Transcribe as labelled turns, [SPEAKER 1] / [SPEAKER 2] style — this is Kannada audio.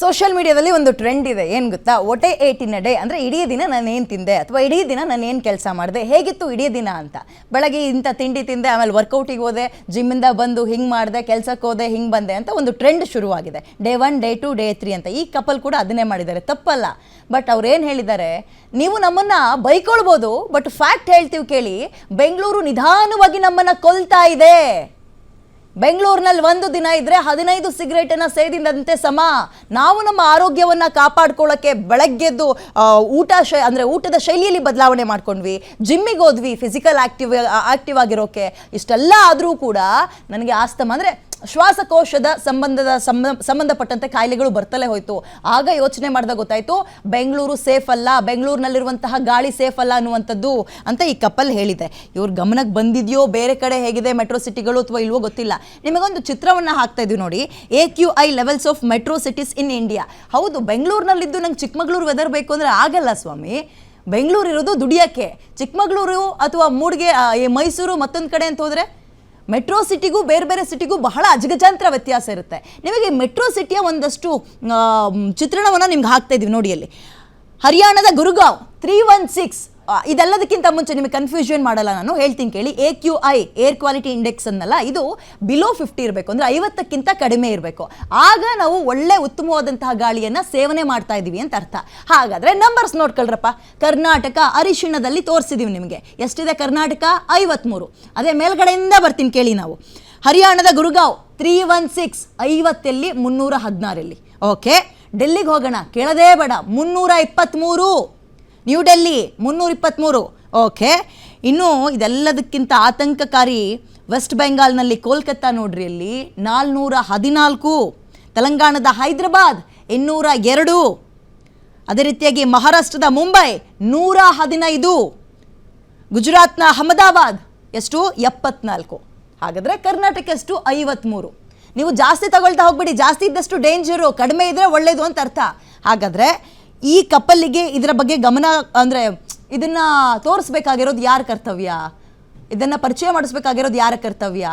[SPEAKER 1] ಸೋಷಿಯಲ್ ಮೀಡಿಯಾದಲ್ಲಿ ಒಂದು ಟ್ರೆಂಡ್ ಇದೆ. ಏನು ಗೊತ್ತಾ? ಒಟೆ ಏಟಿನ ಡೇ ಅಂದರೆ ಇಡೀ ದಿನ ನಾನು ಏನು ತಿಂದೆ ಅಥವಾ ಇಡೀ ದಿನ ನಾನು ಏನು ಕೆಲಸ ಮಾಡಿದೆ, ಹೇಗಿತ್ತು ಇಡೀ ದಿನ ಅಂತ? ಬೆಳಗ್ಗೆ ಇಂಥ ತಿಂಡಿ ತಿಂದೆ, ಆಮೇಲೆ ವರ್ಕೌಟಿಗೆ ಹೋದೆ ಜಿಮ್ಮಿಂದ ಬಂದು ಹಿಂಗೆ ಮಾಡಿದೆ ಕೆಲಸಕ್ಕೆ ಹೋದೆ, ಹಿಂಗೆ ಬಂದೆ ಅಂತ ಒಂದು ಟ್ರೆಂಡ್ ಶುರುವಾಗಿದೆ. Day one day two day three ಅಂತ. ಈ ಕಪಲ್ ಕೂಡ ಅದನ್ನೇ ಮಾಡಿದ್ದಾರೆ. ತಪ್ಪಲ್ಲ. ಬಟ್ ಅವ್ರು ಏನು ಹೇಳಿದ್ದಾರೆ? ನೀವು ನಮ್ಮನ್ನು ಬೈಕೊಳ್ಬೋದು ಬಟ್ ಫ್ಯಾಕ್ಟ್ ಹೇಳ್ತೀವಿ ಕೇಳಿ, ಬೆಂಗಳೂರು ನಿಧಾನವಾಗಿ ನಮ್ಮನ್ನು ಕೊಲ್ತಾ ಇದೆ. ಬೆಂಗಳೂರಿನಲ್ಲಿ ಒಂದು ದಿನ ಇದ್ರೆ ಹದಿನೈದು ಸಿಗರೇಟನ್ನ ಸೇದಿದಂತೆ ಸಮ, ನಾವು ನಮ್ಮ ಆರೋಗ್ಯವನ್ನ ಕಾಪಾಡ್ಕೊಳ್ಳಕ್ಕೆ ಬೆಳಗ್ಗೆದ್ದು ಊಟ ಶೈ, ಅಂದರೆ ಊಟದ ಶೈಲಿಯಲ್ಲಿ ಬದಲಾವಣೆ ಮಾಡ್ಕೊಂಡ್ವಿ. ಜಿಮ್ಮಿಗೆ ಹೋದ್ವಿ ಫಿಸಿಕಲ್ ಆಕ್ಟಿವ್ ಆಕ್ಟಿವ್ ಆಗಿರೋಕೆ. ಇಷ್ಟೆಲ್ಲ ಆದರೂ ಕೂಡ ನನಗೆ ಆಸ್ತಮ ಅಂದರೆ ಶ್ವಾಸಕೋಶದ ಸಂಬಂಧದ ಸಂಬ, ಸಂಬಂಧಪಟ್ಟಂತೆ ಕಾಯಿಲೆಗಳು ಬರ್ತಲೇ ಹೋಯಿತು. ಆಗ ಯೋಚನೆ ಮಾಡಿದಾಗ ಗೊತ್ತಾಯ್ತು, ಬೆಂಗಳೂರು ಸೇಫ್ ಅಲ್ಲ, ಬೆಂಗಳೂರಿನಲ್ಲಿರುವಂತಹ ಗಾಳಿ ಸೇಫ್ ಅಲ್ಲ ಅನ್ನುವಂಥದ್ದು ಅಂತ ಈ ಕಪಲ್ ಹೇಳಿದೆ. ಇವ್ರ ಗಮನಕ್ಕೆ ಬಂದಿದೆಯೋ, ಬೇರೆ ಕಡೆ ಹೇಗಿದೆ ಮೆಟ್ರೋ ಸಿಟಿಗಳು ಅಥವಾ ಇಲ್ವೋ ಗೊತ್ತಿಲ್ಲ. ನಿಮಗೊಂದು ಚಿತ್ರವನ್ನು ಹಾಕ್ತಾ ಇದೀವಿ ನೋಡಿ. A Q I levels of metro cities in India ಹೌದು, ಬೆಂಗಳೂರಿನಲ್ಲಿದ್ದು ನಂಗೆ ಚಿಕ್ಕಮಗಳೂರು ವೆದರ್ ಬೇಕು ಅಂದರೆ ಆಗಲ್ಲ ಸ್ವಾಮಿ. ಬೆಂಗಳೂರು ಇರೋದು ದುಡಿಯೋಕ್ಕೆ. ಚಿಕ್ಕಮಗಳೂರು ಅಥವಾ ಮೂಡಿಗೆ ಮೈಸೂರು ಮತ್ತೊಂದು ಕಡೆ ಅಂತ ಹೋದರೆ? ಮೆಟ್ರೋ ಸಿಟಿಗೂ ಬೇರೆ ಬೇರೆ ಸಿಟಿಗೂ ಬಹಳ ಅಜಗಜಾಂತರ ವ್ಯತ್ಯಾಸ ಇರುತ್ತೆ. ನಿಮಗೆ ಮೆಟ್ರೋ ಸಿಟಿಯ ಒಂದಷ್ಟು ಚಿತ್ರಣವನ್ನು ನಿಮ್ಗೆ ಹಾಕ್ತಾ ಇದ್ದೀವಿ ನೋಡಿ ಅಲ್ಲಿ. ಹರಿಯಾಣದ ಗುರುಗಾಂವ್ ತ್ರೀ ಒನ್ ಸಿಕ್ಸ್ ಇದೆಲ್ಲದಕ್ಕಿಂತ ಮುಂಚೆ ನಿಮಗೆ ಕನ್ಫ್ಯೂಷನ್ ಮಾಡಲ್ಲ ನಾನು, ಹೇಳ್ತೀನಿ ಕೇಳಿ. A Q I air quality index ಅನ್ನಲ್ಲ, ಇದು ಬಿಲೋ ಫಿಫ್ಟಿ ಇರಬೇಕು, ಅಂದರೆ ಐವತ್ತಕ್ಕಿಂತ ಕಡಿಮೆ ಇರಬೇಕು. ಆಗ ನಾವು ಒಳ್ಳೆ ಉತ್ತಮವಾದಂತಹ ಗಾಳಿಯನ್ನು ಸೇವನೆ ಮಾಡ್ತಾ ಇದ್ದೀವಿ ಅಂತ ಅರ್ಥ. ಹಾಗಾದರೆ ನಂಬರ್ಸ್ ನೋಡ್ಕೊಳ್ರಪ್ಪ. ಕರ್ನಾಟಕ ಅರಿಶಿಣದಲ್ಲಿ ತೋರಿಸಿದ್ದೀವಿ ನಿಮಗೆ. ಎಷ್ಟಿದೆ ಕರ್ನಾಟಕ? ಐವತ್ತ್ಮೂರು ಅದೇ ಮೇಲ್ಗಡೆಯಿಂದ ಬರ್ತೀನಿ ಕೇಳಿ ನಾವು. ಹರಿಯಾಣದ ಗುರುಗಾವ್ ತ್ರೀ ಒನ್ ಸಿಕ್ಸ್ ಐವತ್ತಲ್ಲಿ ಮುನ್ನೂರ ಹದಿನಾರಲ್ಲಿ ಓಕೆ ಡೆಲ್ಲಿಗೆ ಹೋಗೋಣ. ಕೇಳದೇ ಬೇಡ. ಮುನ್ನೂರ ಇಪ್ಪತ್ತ್ಮೂರು ನ್ಯೂ ಡೆಲ್ಲಿ ಮುನ್ನೂರ ಇಪ್ಪತ್ತ್ಮೂರು ಓಕೆ ಇನ್ನು ಇದೆಲ್ಲದಕ್ಕಿಂತ ಆತಂಕಕಾರಿ ವೆಸ್ಟ್ ಬೆಂಗಾಲ್ನಲ್ಲಿ ಕೋಲ್ಕತ್ತಾ ನೋಡ್ರಿ ಅಲ್ಲಿ ನಾಲ್ನೂರ ಹದಿನಾಲ್ಕು, ತೆಲಂಗಾಣದ ಹೈದರಾಬಾದ್ ಇನ್ನೂರ ಎರಡು. ಅದೇ ರೀತಿಯಾಗಿ ಮಹಾರಾಷ್ಟ್ರದ ಮುಂಬೈ ನೂರ ಹದಿನೈದು. ಗುಜರಾತ್ನ ಅಹಮದಾಬಾದ್ ಎಷ್ಟು? ಎಪ್ಪತ್ನಾಲ್ಕು. ಹಾಗಾದರೆ ಕರ್ನಾಟಕ ಎಷ್ಟು ಐವತ್ತ್ಮೂರು ನೀವು ಜಾಸ್ತಿ ತಗೊಳ್ತಾ ಹೋಗ್ಬಿಡಿ. ಜಾಸ್ತಿ ಇದ್ದಷ್ಟು ಡೇಂಜರು ಕಡಿಮೆ ಇದ್ದರೆ ಒಳ್ಳೆಯದು ಅಂತ ಅರ್ಥ. ಹಾಗಾದರೆ ಈ ಕಪ್ಪಲ್ಲಿಗೆ ಇದರ ಬಗ್ಗೆ ಗಮನ, ಅಂದರೆ ಇದನ್ನು ತೋರಿಸ್ಬೇಕಾಗಿರೋದು ಯಾರ ಕರ್ತವ್ಯ? ಇದನ್ನು ಪರಿಚಯ ಮಾಡಿಸ್ಬೇಕಾಗಿರೋದು ಯಾರ ಕರ್ತವ್ಯ?